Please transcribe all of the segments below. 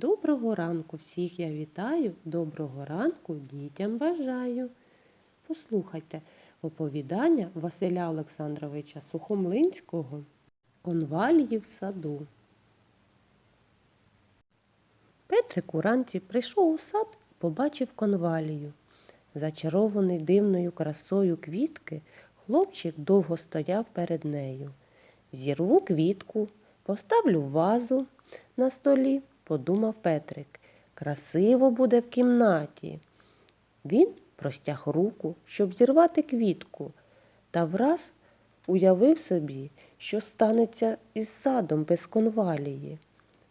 Доброго ранку всіх я вітаю, доброго ранку дітям бажаю. Послухайте оповідання Василя Олександровича Сухомлинського Конвалії в саду. Петрик уранці прийшов у сад і побачив конвалію. Зачарований дивною красою квітки, хлопчик довго стояв перед нею. Зірву квітку, поставлю вазу на столі, подумав Петрик. Красиво буде в кімнаті. Він простяг руку, щоб зірвати квітку, та враз уявив собі, що станеться із садом без конвалії.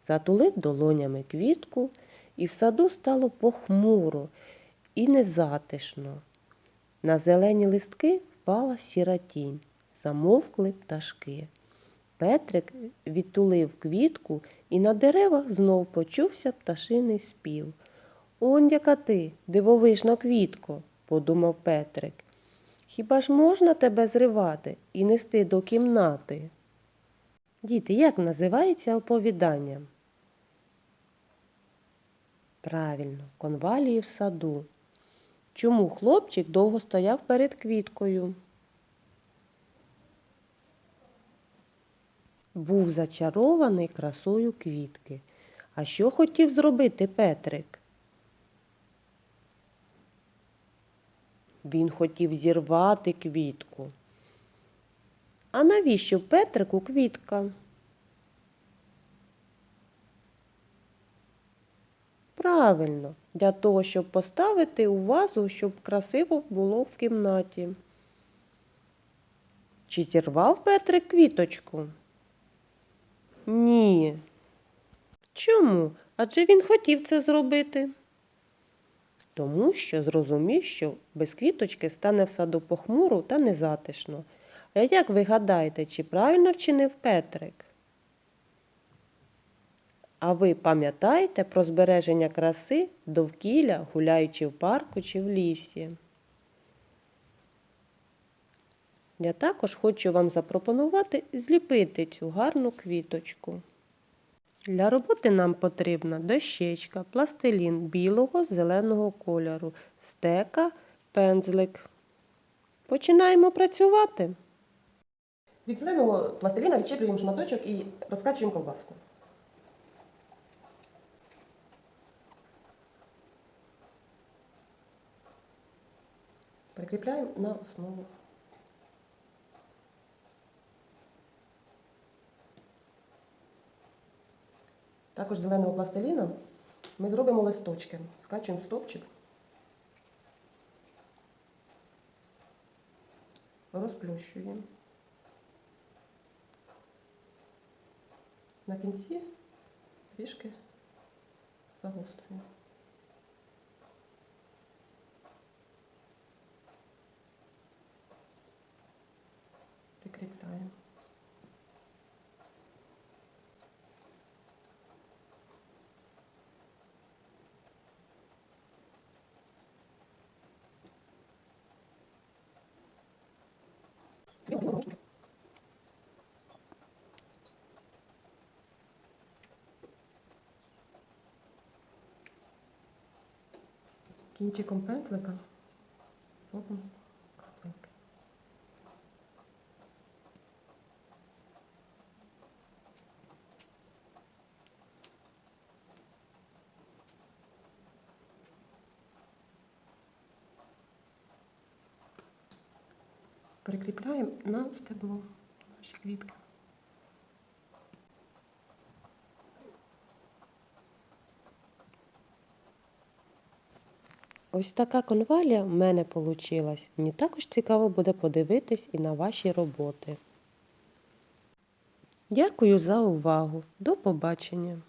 Затулив долонями квітку, і в саду стало похмуро і незатишно. На зелені листки впала сіра тінь, замовкли пташки. Петрик відтулив квітку, і на деревах знов почувся пташиний спів. Он яка ти, дивовижна квітко, подумав Петрик. Хіба ж можна тебе зривати і нести до кімнати? Діти, як називається оповідання? Правильно, конвалії в саду. Чому хлопчик довго стояв перед квіткою? Був зачарований красою квітки. А що хотів зробити Петрик? Він хотів зірвати квітку. А навіщо Петрику квітка? Правильно, для того, щоб поставити у вазу, щоб красиво було в кімнаті. Чи зірвав Петрик квіточку? Ні. Чому? Адже він хотів це зробити. Тому що зрозумів, що без квіточки стане в саду похмуро та незатишно. А як ви гадаєте, чи правильно вчинив Петрик? А ви пам'ятаєте про збереження краси довкілля, гуляючи в парку чи в лісі? Я також хочу вам запропонувати зліпити цю гарну квіточку. Для роботи нам потрібна дощечка, пластилін білого зеленого кольору, стека, пензлик. Починаємо працювати. Від зеленого пластиліна відчеплюємо шматочок і розкачуємо колбаску. Прикріпляємо на основу. Також зеленого пластиліна ми зробимо листочки. Скачуємо стопчик. Розплющуємо. На кінці трішки загострюємо. Прикріпляємо. Кінчиком пензлика робимо Прикріпляємо на стебло наші квітки. Ось така конвалія в мене вийшла. Мені також цікаво буде подивитись і на ваші роботи. Дякую за увагу. До побачення!